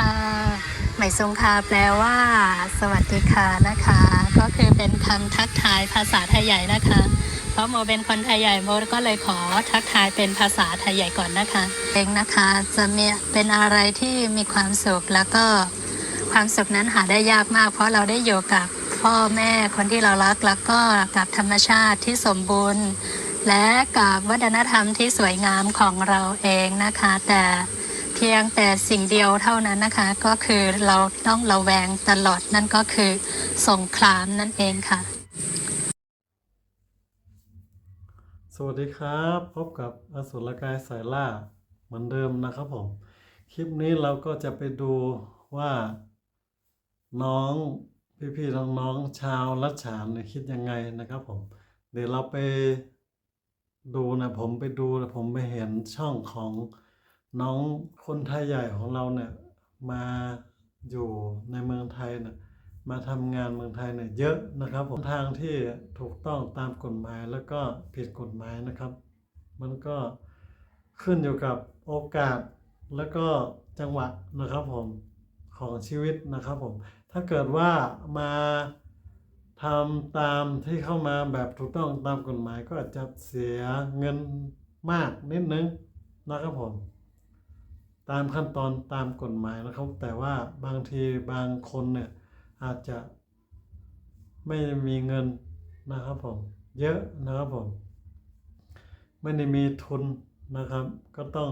ค่ะใหม่ทรงคาแปลว่า สวัสดีค่ะนะคะ ก็คือเป็นคำทักทายภาษาไทยใหญ่นะคะ เพราะโมเป็นคนไทยใหญ่โมก็เลยขอทักทายเป็นภาษาไทยใหญ่ก่อนนะคะเองนะคะจะมีเป็นอะไรที่มีความสุขแล้วก็ความสุขนั้นหาได้ยากมาก เพราะเราได้อยู่กับพ่อแม่คนที่เรารักแล้วก็กับธรรมชาติที่สมบูรณ์ และกับวัฒนธรรมที่สวยงามของเราเองนะคะ แต่ พียงแต่สิ่งเดียวเท่านั้นนะคะ ก็คือเราต้องระแวงตลอดนั่นก็คือสงครามนั่นเองค่ะ สวัสดีครับ พบกับอสุรกายสายล่าเหมือนเดิมนะครับผม คลิปนี้เราก็จะไปดูว่าน้องพี่ๆน้องๆชาวรัชฉานคิดยังไงนะครับผม เดี๋ยวเราไปดูนะผมไปดูนะผมไปเห็นช่องของ น้องคนไทยใหญ่ของเราเนี่ยมาอยู่ในเมืองไทยเนี่ยมาทำงานเมืองไทยเนี่ยเยอะนะครับผมทางที่ถูกต้องตามกฎหมายแล้วก็ผิดกฎหมายนะครับ มันก็ขึ้นอยู่กับโอกาสแล้วก็จังหวะนะครับผมของชีวิตนะครับผม ถ้าเกิดว่ามาทำตามที่เข้ามาแบบถูกต้องตามกฎหมายก็อาจจะเสียเงินมากนิดนึงนะครับผม ตามขั้นตอนตามกฎหมายนะครับ แต่ว่าบางทีบางคนเนี่ยอาจจะไม่มีเงินนะครับผมเยอะนะครับผมไม่ได้มีทุนนะครับ ก็ต้อง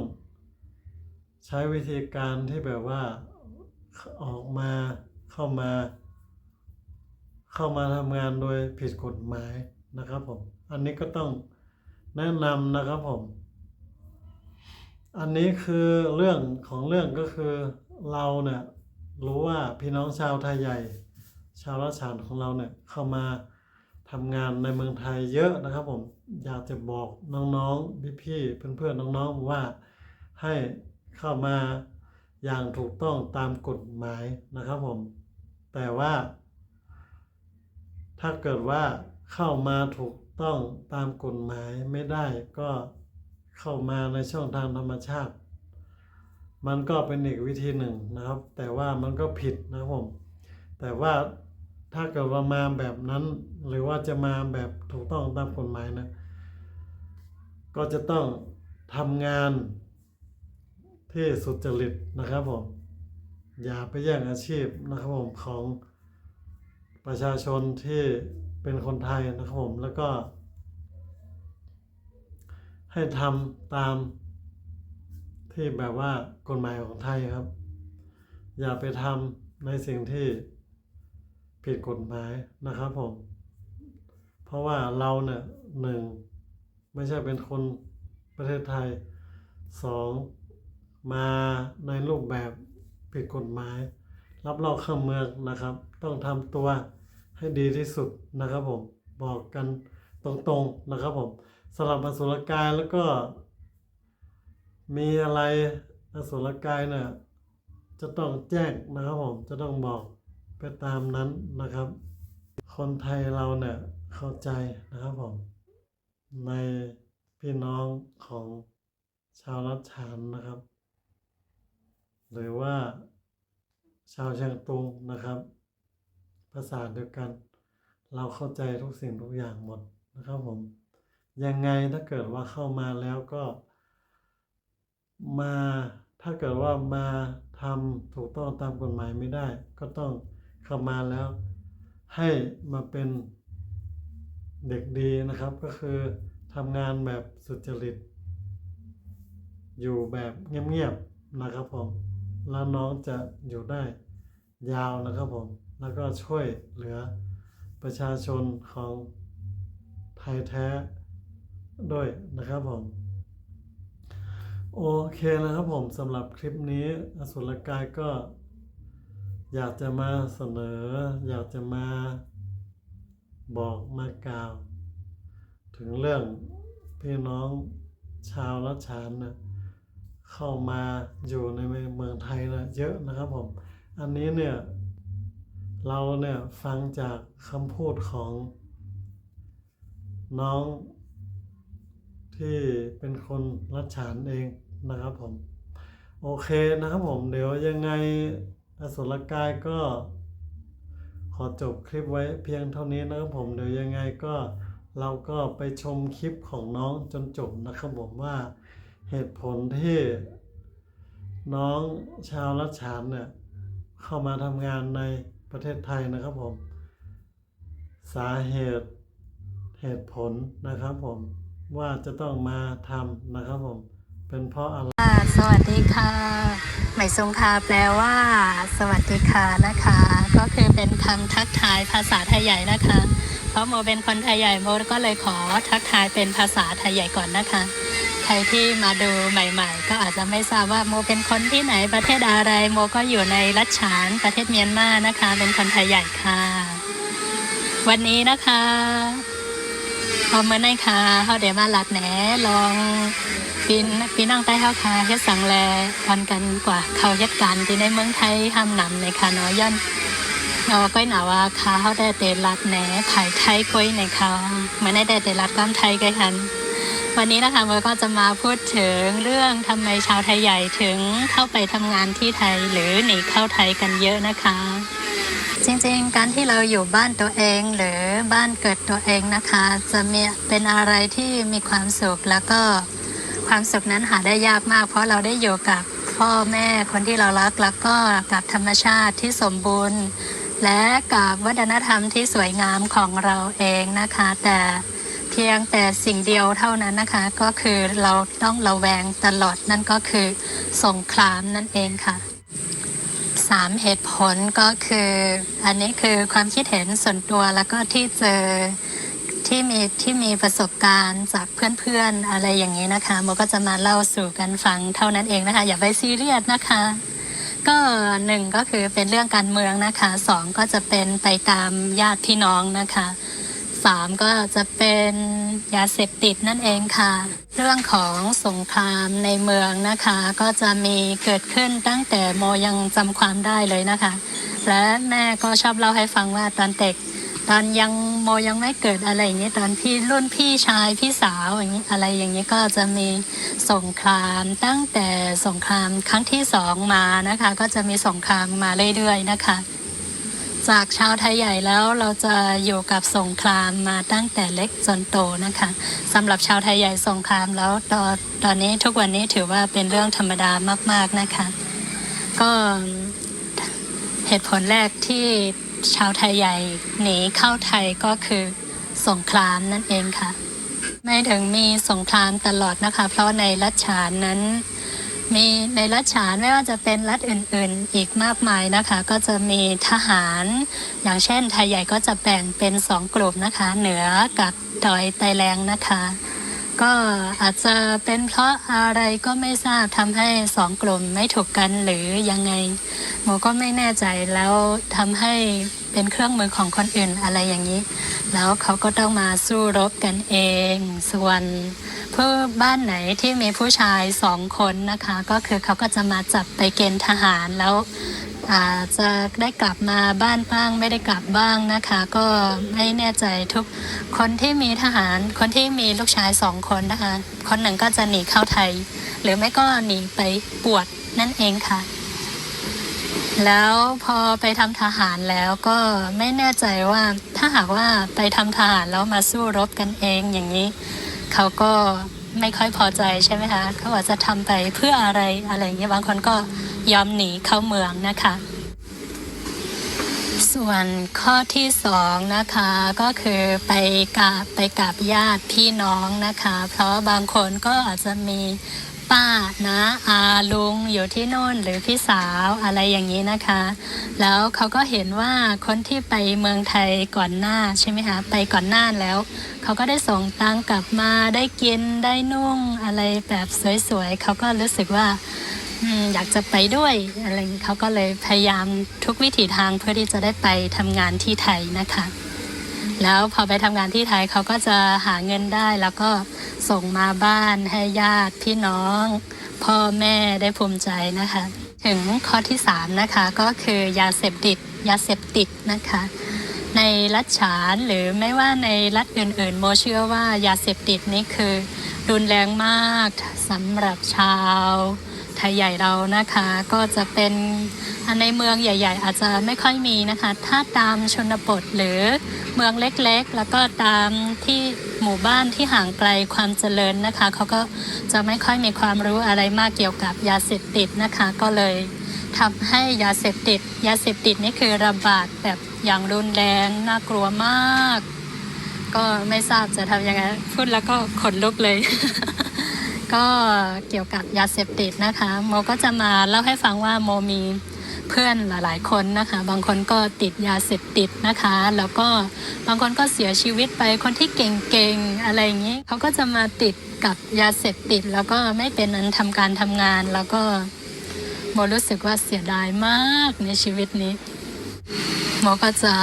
ใช้วิธีการที่แบบว่าออกมาเข้ามา เข้ามาทำงานโดยผิดกฎหมายนะครับผม อันนี้ก็ต้องแนะนำนะครับผม อันนี้คือเรื่องของเรื่องก็คือเราเนี่ยรู้ว่าพี่น้องชาวไทยใหญ่ ชาวรัชานของเราเนี่ยเข้ามาทำงานในเมืองไทยเยอะนะครับผมอยากจะบอกน้องๆพี่ๆเพื่อนๆน้องๆว่าให้เข้ามาอย่างถูกต้องตามกฎหมายนะครับผม แต่ว่า ถ้าเกิดว่าเข้ามาถูกต้องตามกฎหมายไม่ได้ก็ เข้ามาในช่องทางธรรมชาติ มันก็เป็นอีกวิธีหนึ่งนะครับ แต่ว่ามันก็ผิดนะครับผม แต่ว่าถ้าเกิดว่ามาแบบนั้น หรือว่าจะมาแบบถูกต้องตามกฎหมายนะ ก็จะต้องทำงานที่สุจริตนะครับผม อย่าไปแย่งอาชีพนะครับผมของประชาชนที่เป็นคนไทยนะครับผมแล้วก็ ให้ทำตามที่แบบว่ากฎหมายของไทยครับ อย่าไปทำในสิ่งที่ผิดกฎหมายนะครับผม เพราะว่าเราเนี่ยหนึ่งไม่ใช่เป็นคนประเทศไทยสองมาในรูปแบบผิดกฎหมาย รับรองเข้าเมืองนะครับ ต้องทำตัวให้ดีที่สุดนะครับผม บอกกันตรงๆนะครับผม สำหรับอสุรกายแล้วก็ มีอะไรอสุรกายเนี่ยจะต้องแจ้งนะครับผมจะต้องบอกไปตามนั้นนะครับ คนไทยเราเนี่ยเข้าใจนะครับผม ในพี่น้องของชาวรัชฉานนะครับ หรือว่าชาวเชียงตุงนะครับ ภาษาเดียวกัน เราเข้าใจทุกสิ่งทุกอย่างหมดนะครับผม ยังไงถ้าเกิดว่าเข้ามาแล้วก็ มาถ้าเกิดว่ามาทำถูกต้องตามกฎหมายไม่ได้ ก็ต้องเข้ามาแล้ว ให้มาเป็นเด็กดีนะครับ ก็คือทำงานแบบสุจริต อยู่แบบเงียบๆนะครับผมแล้วน้องจะอยู่ได้ยาวนะครับผม แล้วก็ช่วยเหลือประชาชนของไทยแท้ ด้วยนะครับผม โอเคนะครับผมสำหรับคลิปนี้อสุรกายก็ อยากจะมาเสนอ อยากจะมาบอกมากล่าว ถึงเรื่องพี่น้องชาวรัชานนะเข้ามาอยู่ในเมืองไทยนะเยอะนะครับผม อันนี้เนี่ย เราเนี่ยฟังจากคำพูดของน้อง ที่เป็นคนรัชฉานเองนะครับผม โอเคนะครับผม เดี๋ยวยังไงอสุรกายก็ ขอจบคลิปไว้เพียงเท่านี้นะครับผม เดี๋ยวยังไงก็เราก็ไปชมคลิปของน้องจนจบนะครับผมว่าเหตุผลที่น้องชาวรัชฉานเนี่ยเข้ามาทำงานในประเทศไทยนะครับผม สาเหตุเหตุผลนะครับผม ว่าจะต้องมาทำนะครับผม เป็นเพราะอะไรสวัสดีค่ะหมายทรงคาแปลว่า สวัสดีค่ะนะคะ ก็คือเป็นคำทักทายภาษาไทยใหญ่นะคะ เพราะโมเป็นคนไทยใหญ่โมก็เลยขอทักทายเป็นภาษาไทยใหญ่ก่อนนะคะใครที่มาดูใหม่ ๆ ก็อาจจะไม่ทราบว่าโมเป็นคนที่ไหนประเทศอะไรโมก็อยู่ในรัชฉานประเทศเมียนมานะคะ เป็นคนไทยใหญ่ค่ะ วันนี้นะคะ พอเมื่อไหร่ค่ะเขาเดี๋ยวมาหลักแหนลองปีนปีนั่งใต้เฮาคาเฮ็ดสังแลกันกันกว่าเขาเฮ็ดการที่ในเมืองไทยห้ามนำในคาเนาะย้อนเนาก้อยหนาว่าคาเขาได้เตรัดแหนขายไทยก้อยในเขาม่ได้ได้เตรัดความไทยกันคันวันนี้นะคะเมอก็จะมาพูดถึงเรื่องทำไมชาวไทยใหญ่ถึงเข้าไปทำงานที่ไทยหรือหนีเข้าไทยกันเยอะนะคะ จริงๆ การที่เราอยู่บ้านตัวเองหรือบ้านเกิดตัวเองนะคะ จะมีเป็นอะไรที่มีความสุขแล้วก็ความสุขนั้นหาได้ยากมาก เพราะเราได้อยู่กับพ่อแม่คนที่เรารักแล้วก็กับธรรมชาติที่สมบูรณ์ และกับวัฒนธรรมที่สวยงามของเราเองนะคะ แต่เพียงแต่สิ่งเดียวเท่านั้นนะคะ ก็คือเราต้องระแวงตลอดนั่นก็คือสงครามนั่นเองค่ะ สามเหตุผลก็คือ อันนี้คือความคิดเห็นส่วนตัวแล้วก็ที่เจอที่มีที่มีประสบการณ์จากเพื่อนๆอะไรอย่างนี้นะคะโมก็จะมาเล่าสู่กันฟังเท่านั้นเองนะคะ อย่าไปซีเรียสนะคะ ก็หนึ่งก็คือเป็นเรื่องการเมืองนะคะสองก็จะเป็นไปตามญาติพี่น้องนะคะ สามก็จะเป็นยาเสพติดนั่นเองค่ะ เรื่องของสงครามในเมืองนะคะ ก็จะมีเกิดขึ้นตั้งแต่โมยังจำความได้เลยนะคะ และแม่ก็ชอบเล่าให้ฟังว่าตอนเด็กตอนยังโมยังไม่เกิดอะไรอย่างนี้ตอนพี่รุ่นพี่ชายพี่สาวอย่างนี้อะไรอย่างนี้ก็จะมีสงครามตั้งแต่สงครามครั้งที่สองมานะคะ ก็จะมีสงครามมาเรื่อยๆนะคะ จากชาวไทยใหญ่แล้วเราจะอยู่กับสงครามมาตั้งแต่เล็กจนโตนะคะสำหรับชาวไทยใหญ่สงครามแล้วตอนตอนนี้ทุกวันนี้ถือว่าเป็นเรื่องธรรมดามาก ๆนะคะ ก็เหตุผลแรกที่ชาวไทยใหญ่หนีเข้าไทยก็คือสงครามนั่นเองค่ะ ไม่ถึงมีสงครามตลอดนะคะ เพราะในรัชฉานนั้น มีในรัชฉานไม่ว่าจะเป็นรัฐอื่นๆ อีกมากมายนะคะ ก็จะมีทหาร อย่างเช่นไทยใหญ่ก็จะแบ่งเป็นสองกลุ่มนะคะ เหนือกับดอยไตแรงนะคะ ก็อาจจะเป็นเพราะอะไรก็ไม่ทราบทำให้สองกลุ่มไม่ถูกกันหรือยังไงหมก็ไม่แน่ใจแล้วทำให้ เป็นเครื่องมือของคนอื่นอะไรอย่างนี้ แล้วเขาก็ต้องมาสู้รบกันเอง ส่วนเพื่อบ้านไหนที่มีผู้ชายสองคนนะคะ ก็คือเขาก็จะมาจับไปเกณฑ์ทหารแล้วอาจจะได้กลับมาบ้านบ้างไม่ได้กลับบ้างนะคะ ก็ไม่แน่ใจทุกคนที่มีทหารคนที่มีลูกชายสองคนนะคะ คนหนึ่งก็จะหนีเข้าไทย หรือไม่ก็หนีไปบวชนั่นเองค่ะ แล้วพอไปทำทหารแล้วก็ไม่แน่ใจว่าถ้าหากว่าไปทำทหารแล้วมาสู้รบกันเองอย่างนี้ เขาก็ไม่ค่อยพอใจใช่ไหมคะเขาว่าจะทำไปเพื่ออะไรอะไรอย่างเงี้ยบางคนก็ยอมหนีเข้าเมืองนะคะ ส่วนข้อที่สองนะคะก็คือไปกับไปกับญาติพี่น้องนะคะ เพราะบางคนก็อาจจะมี ป้านะอาลุงอยู่ที่โน่นหรือพี่สาวอะไรอย่างนี้นะคะ แล้วเขาก็เห็นว่าคนที่ไปเมืองไทยก่อนหน้าใช่ไหมคะไปก่อนหน้าแล้ว เขาก็ได้ส่งตังค์กลับมาได้กินได้นุ่งอะไรแบบสวยๆเขาก็รู้สึกว่าอยากจะไปด้วยอะไรเขาก็เลยพยายามทุกวิถีทางเพื่อที่จะได้ไปทำงานที่ไทยนะคะ แล้วพอไปทำงานที่ไทยเขาก็จะหาเงินได้ แล้วก็ส่งมาบ้านให้ญาติพี่น้อง พ่อแม่ได้ภูมิใจนะคะ ถึงข้อที่สามนะคะก็คือยาเสพติดยาเสพติดนะคะ ในรัฐฉานหรือไม่ว่าในรัฐอื่นๆ โมเชื่อว่ายาเสพติดนี่คือรุนแรงมากสำหรับชาว ไทยใหญ่เรานะคะ ก็จะเป็นในเมืองใหญ่ ๆ อาจจะไม่ค่อยมีนะคะ ถ้าตามชนบทหรือเมืองเล็กๆ แล้วก็ตามที่หมู่บ้านที่ห่างไกลความเจริญนะคะเขาก็จะไม่ค่อยมีความรู้อะไรมากเกี่ยวกับยาเสพติดนะคะ ก็เลยทำให้ยาเสพติด ยาเสพติดนี่คือระบาดแบบอย่างรุนแรงน่ากลัวมาก ก็ไม่ทราบจะทำยังไงพูดแล้วก็ขนลุกเลย ก็เกี่ยวกับยาเสพติดนะคะโมก็จะมาเล่าให้ฟังว่าโมมีเพื่อนหลายๆคนนะคะ บางคนก็ติดยาเสพติดนะคะ แล้วก็บางคนก็เสียชีวิตไปคนที่เก่งๆอะไรอย่างนี้เขาก็จะมาติดกับยาเสพติด แล้วก็ไม่เป็นอันทำการทำงาน แล้วก็โมรู้สึกว่าเสียดายมากในชีวิตนี้โมก็จะ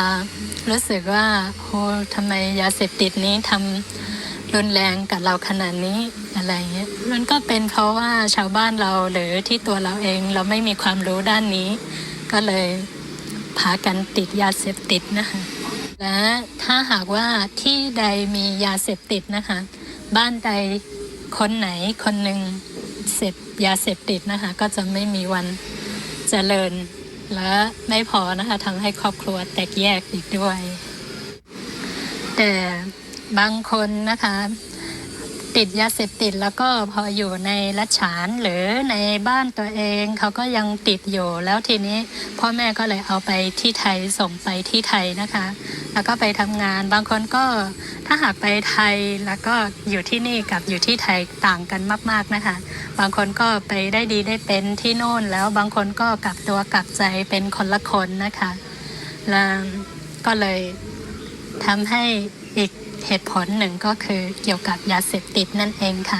รู้สึกว่าโหทำไมยาเสพติดนี้ทำ รุนแรงกับเราขนาดนี้อะไรเงี้ยมันก็เป็นเพราะว่าชาวบ้านเราหรือที่ตัวเราเองเราไม่มีความรู้ด้านนี้ ก็เลยพากันติดยาเสพติดนะคะและถ้าหากว่าที่ใดมียาเสพติดนะคะ บ้านใดคนไหนคนหนึ่งเสพยาเสพติดนะคะ ก็จะไม่มีวันเจริญ และไม่พอนะคะทำให้ครอบครัวแตกแยกอีกด้วย แต่ บางคนนะคะ ติดยาเสพติดแล้วก็พออยู่ในรัชฉานหรือในบ้านตัวเองเขาก็ยังติดอยู่แล้วทีนี้พ่อแม่ก็เลยเอาไปที่ไทยส่งไปที่ไทยนะคะ แล้วก็ไปทำงานบางคนก็ถ้าหากไปไทยแล้วก็อยู่ที่นี่กับอยู่ที่ไทยต่างกันมาก ๆนะคะ บางคนก็ไปได้ดีได้เป็นที่โน่นแล้วบางคนก็กลับตัวกลับใจเป็นคนละคนนะคะแล้วก็เลยทำให้อีก เหตุผลหนึ่งก็คือเกี่ยวกับยาเสพติดนั่นเองค่ะ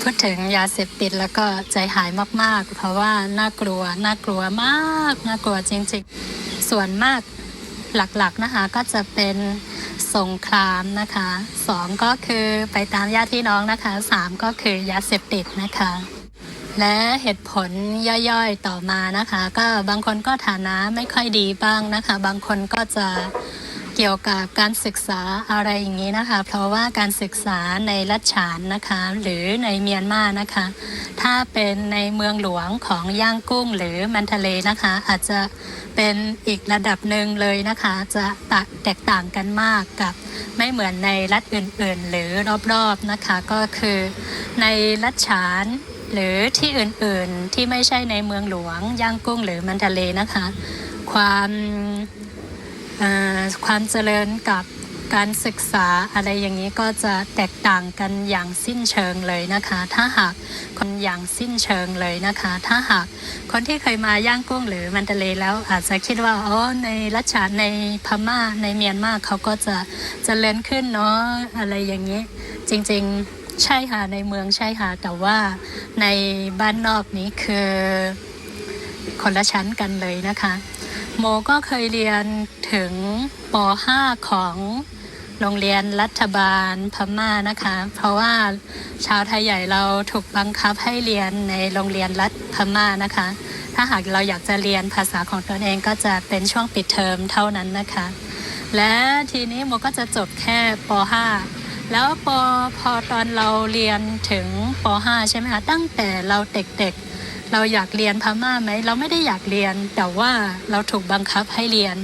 พูดถึงยาเสพติดแล้วก็ใจหายมาก ๆ เพราะว่าน่ากลัวน่ากลัวมากน่ากลัวจริงๆ ส่วนมากหลักๆนะคะก็จะเป็นสงครามนะคะสองก็คือไปตามญาติพี่น้องนะคะสามก็คือยาเสพติดนะคะ และเหตุผลย่อยๆต่อมานะคะ ก็บางคนก็ฐานะไม่ค่อยดีบ้างนะคะ บางคนก็จะ เกี่ยวกับการศึกษาอะไรอย่างนี้นะคะ เพราะว่าการศึกษาในรัชฉานนะคะ หรือในเมียนมานะคะ ถ้าเป็นในเมืองหลวงของย่างกุ้งหรือมันทะเลนะคะ อาจจะเป็นอีกระดับหนึ่งเลยนะคะ จะแตกต่างกันมากกับไม่เหมือนในรัฐอื่นๆ หรือรอบๆนะคะ ก็คือในรัชฉานหรือที่อื่นๆที่ไม่ใช่ในเมืองหลวงย่างกุ้งหรือมันทะเลนะคะ ความ ความเจริญกับการศึกษาอะไรอย่างนี้ก็จะแตกต่างกันอย่างสิ้นเชิงเลยนะคะ ถ้าหากคนอย่างสิ้นเชิงเลยนะคะ ถ้าหากคนที่เคยมาย่างกุ้งหรือมันทะเลแล้วอาจจะคิดว่าอ๋อในรัชานในพม่าในเมียนมาเขาก็จะเจริญขึ้นเนาะอะไรอย่างนี้ จริงๆใช่ค่ะในเมืองใช่ค่ะแต่ว่าในบ้านนอกนี้คือคนละชั้นกันเลยนะคะ โมก็เคยเรียนถึงป .5 ของโรงเรียนรัฐบาลพม่านะคะ เพราะว่าชาวไทยใหญ่เราถูกบังคับให้เรียนในโรงเรียนรัฐพม่านะคะ ถ้าหากเราอยากจะเรียนภาษาของตนเองก็จะเป็นช่วงปิดเทอมเท่านั้นนะคะ และทีนี้โมก็จะจบแค่ป .5 แล้วปพอตอนเราเรียนถึงป .5 ใช่ไหมคะตั้งแต่เราเด็กๆ เราอยากเรียนพม่าไหมเราไม่ได้อยากเรียน แต่ว่าเราถูกบังคับให้เรียน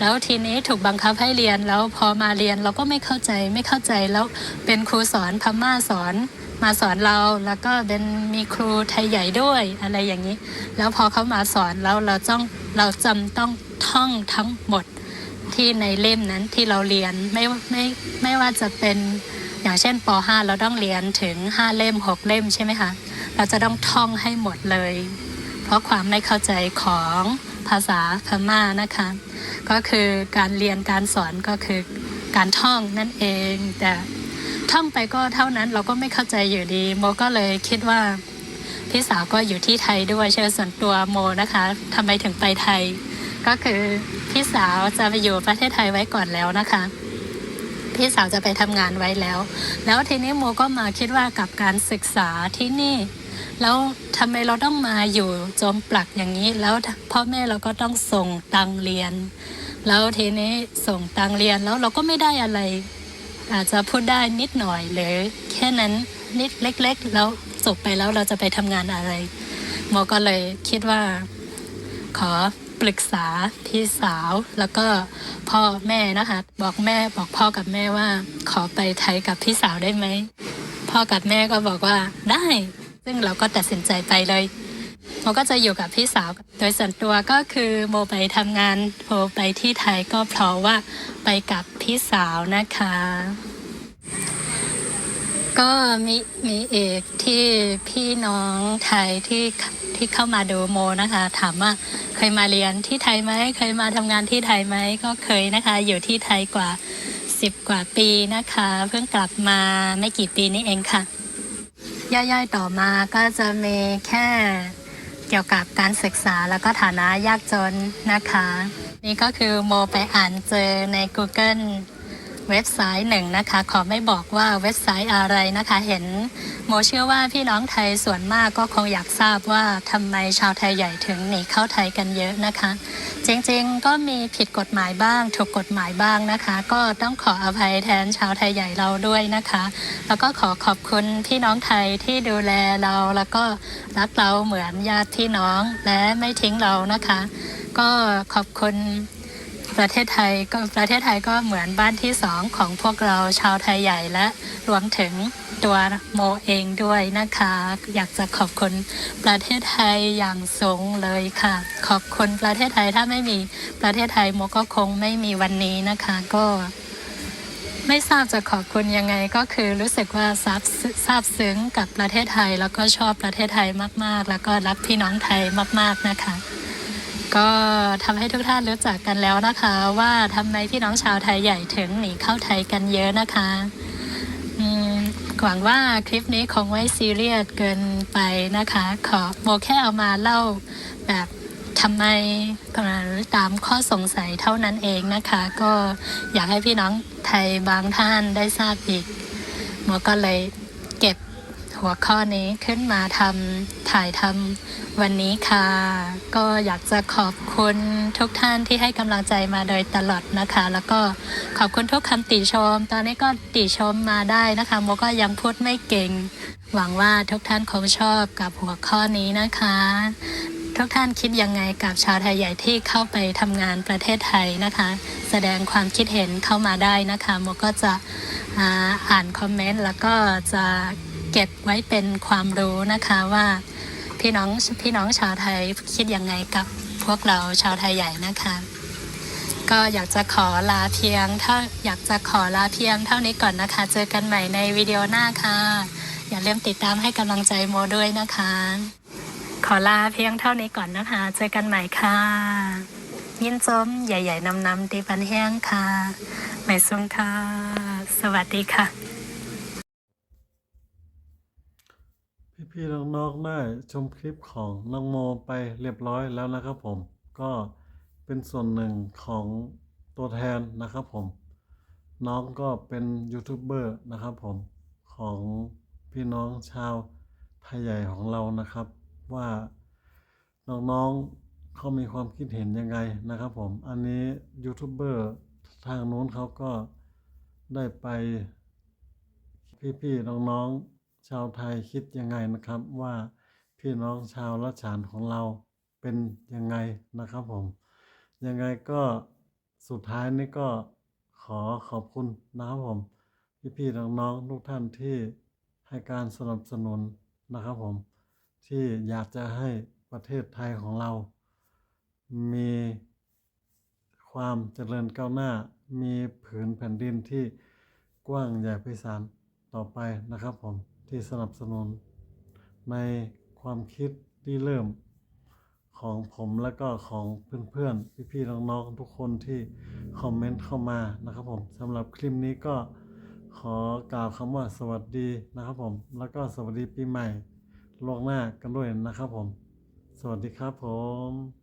แล้วทีนี้ถูกบังคับให้เรียนแล้วพอมาเรียนเราก็ไม่เข้าใจไม่เข้าใจแล้วเป็นครูสอนพม่าสอนมาสอนเราแล้วก็เป็นมีครูไทยใหญ่ด้วยอะไรอย่างนี้ แล้วพอเขามาสอนแล้วเราต้องเราจำต้องท่องทั้งหมดที่ในเล่มนั้นที่เราเรียนไม่ไม่ไม่ว่าจะเป็นอย่างเช่นป .5 เราต้องเรียนถึง 5 เล่ม 6 เล่มใช่ไหมคะ เราจะต้องท่องให้หมดเลย เพราะความไม่เข้าใจของภาษาพม่านะคะ ก็คือการเรียนการสอนก็คือการท่องนั่นเอง แต่ท่องไปก็เท่านั้นเราก็ไม่เข้าใจอยู่ดี โมก็เลยคิดว่าพี่สาวก็อยู่ที่ไทยด้วยเชื่อส่วนตัวโมนะคะทำไมถึงไปไทย ก็คือพี่สาวจะไปอยู่ประเทศไทยไว้ก่อนแล้วนะคะ พี่สาวจะไปทำงานไว้แล้ว แล้วทีนี้โมก็มาคิดว่ากับการศึกษาที่นี่ แล้วทำไมเราต้องมาอยู่จมปลักอย่างนี้ แล้วพ่อแม่เราก็ต้องส่งตังเรียน แล้วทีนี้ส่งตังเรียนแล้วเราก็ไม่ได้อะไร อาจจะพูดได้นิดหน่อยหรือแค่นั้นนิดเล็ก ๆ แล้วจบไปแล้วเราจะไปทำงานอะไรโมอก็เลยคิดว่า ขอปรึกษาพี่สาวแล้วก็พ่อแม่นะคะ บอกแม่บอกพ่อกับแม่ว่า ขอไปไทยกับพี่สาวได้ไหมพ่อกับแม่ก็บอกว่าได้ ซึ่งเราก็ตัดสินใจไปเลยโมก็จะอยู่กับพี่สาว โดยส่วนตัวก็คือโมไปทำงานโมไปที่ไทยก็เพราะว่าไปกับพี่สาวนะคะ ก็มีมีเอกที่พี่น้องไทยที่ที่เข้ามาดูโมนะคะ ถามว่าเคยมาเรียนที่ไทยไหมเคยมาทำงานที่ไทยไหมก็เคยนะคะ อยู่ที่ไทยกว่าสิบกว่าปีนะคะ เพิ่งกลับมาไม่กี่ปีนี้เองค่ะ ย่อยๆต่อมาก็จะมีแค่เกี่ยวกับการศึกษาแล้วก็ฐานะยากจนนะคะ นี่ก็คือโมไปอ่านเจอใน Google เว็บไซต์หนึ่งนะคะ ขอไม่บอกว่าเว็บไซต์อะไรนะคะ เห็นโมเชื่อว่าพี่น้องไทยส่วนมากก็คงอยากทราบว่าทำไมชาวไทยใหญ่ถึงหนีเข้าไทยกันเยอะนะคะ จริงๆก็มีผิดกฎหมายบ้าง ถูกกฎหมายบ้างนะคะ ก็ต้องขออภัยแทนชาวไทยใหญ่เราด้วยนะคะ แล้วก็ขอขอบคุณพี่น้องไทยที่ดูแลเราแล้วก็รักเราเหมือนญาติพี่น้องและไม่ทิ้งเรานะคะ ก็ขอบคุณ ประเทศไทยก็ประเทศไทยก็เหมือนบ้านที่สองของพวกเราชาวไทยใหญ่และรวมถึงตัวโมเองด้วยนะคะ อยากจะขอบคุณประเทศไทยอย่างสูงเลยค่ะ ขอบคุณประเทศไทยถ้าไม่มีประเทศไทยโมก็คงไม่มีวันนี้นะคะ ก็ ไม่ทราบจะขอบคุณยังไงก็คือรู้สึกว่าซาบซาบซึ้งกับประเทศไทย แล้วก็ชอบประเทศไทยมาก ๆ แล้วก็รักพี่น้องไทยมาก ๆนะคะ ก็ทำให้ทุกท่านรู้จักกันแล้วนะคะ ว่าทำไมพี่น้องชาวไทยใหญ่ถึงหนีเข้าไทยกันเยอะนะคะหวังว่าคลิปนี้คงไม่ซีเรียสเกินไปนะคะ ขอโมแค่เอามาเล่าแบบทำไมตามข้อสงสัยเท่านั้นเองนะคะ ก็อยากให้พี่น้องไทยบางท่านได้ทราบอีกโมก็เลย หัวข้อนี้ขึ้นมาทำถ่ายทำวันนี้ค่ะ ก็อยากจะขอบคุณทุกท่านที่ให้กำลังใจมาโดยตลอดนะคะ แล้วก็ขอบคุณทุกคำติชม ตอนนี้ก็ติชมมาได้นะคะโมก็ยังพูดไม่เก่ง หวังว่าทุกท่านคงชอบกับหัวข้อนี้นะคะ ทุกท่านคิดยังไงกับชาวไทยใหญ่ที่เข้าไปทำงานประเทศไทยนะคะ แสดงความคิดเห็นเข้ามาได้นะคะโมก็จะอ่านคอมเมนต์แล้วก็จะ เก็บไว้เป็นความรู้นะคะว่าพี่น้องพี่น้องชาวไทยคิดยังไงกับพวกเราชาวไทยใหญ่นะคะ ก็อยากจะขอลาเพียงเท่าอยากจะขอลาเพียงเท่านี้ก่อนนะคะ เจอกันใหม่ในวิดีโอหน้าค่ะ อย่าลืมติดตามให้กำลังใจโมด้วยนะคะ ขอลาเพียงเท่านี้ก่อนนะคะ เจอกันใหม่ค่ะ ยินจมใหญ่ๆนำๆตีปันแห้งค่ะหมายซุงค่ะ สวัสดีค่ะ พี่น้องๆได้ชมคลิปของน้องโมไปเรียบร้อยแล้วนะครับผม ก็เป็นส่วนหนึ่งของตัวแทนนะครับผม น้องก็เป็นยูทูบเบอร์นะครับผมของพี่น้องชาวไทยใหญ่ของเรานะครับ ว่าน้องๆเขามีความคิดเห็นยังไงนะครับผม อันนี้ยูทูบเบอร์ทางนู้นเขาก็ได้ไปพี่ๆน้องๆ ชาวไทยคิดยังไงนะครับว่าพี่น้องชาวละฉานของเราเป็นยังไงนะครับผม ยังไงก็สุดท้ายนี้ก็ขอขอบคุณนะครับผม พี่ๆน้องๆทุกท่านที่ให้การสนับสนุนนะครับผม ที่อยากจะให้ประเทศไทยของเรา มีความเจริญก้าวหน้า มีผืนแผ่นดินที่กว้างใหญ่ไพศาลต่อไปนะครับผม ที่สนับสนุนในความคิดที่เริ่มของผมและก็ของเพื่อนๆ พี่ๆ น้องๆ ทุกคนที่คอมเมนต์เข้ามานะครับผมสำหรับคลิปนี้ก็ขอกล่าวคำว่าสวัสดีนะครับผม แล้วก็สวัสดีปีใหม่ล่วงหน้ากันด้วยนะครับผม สวัสดีครับผม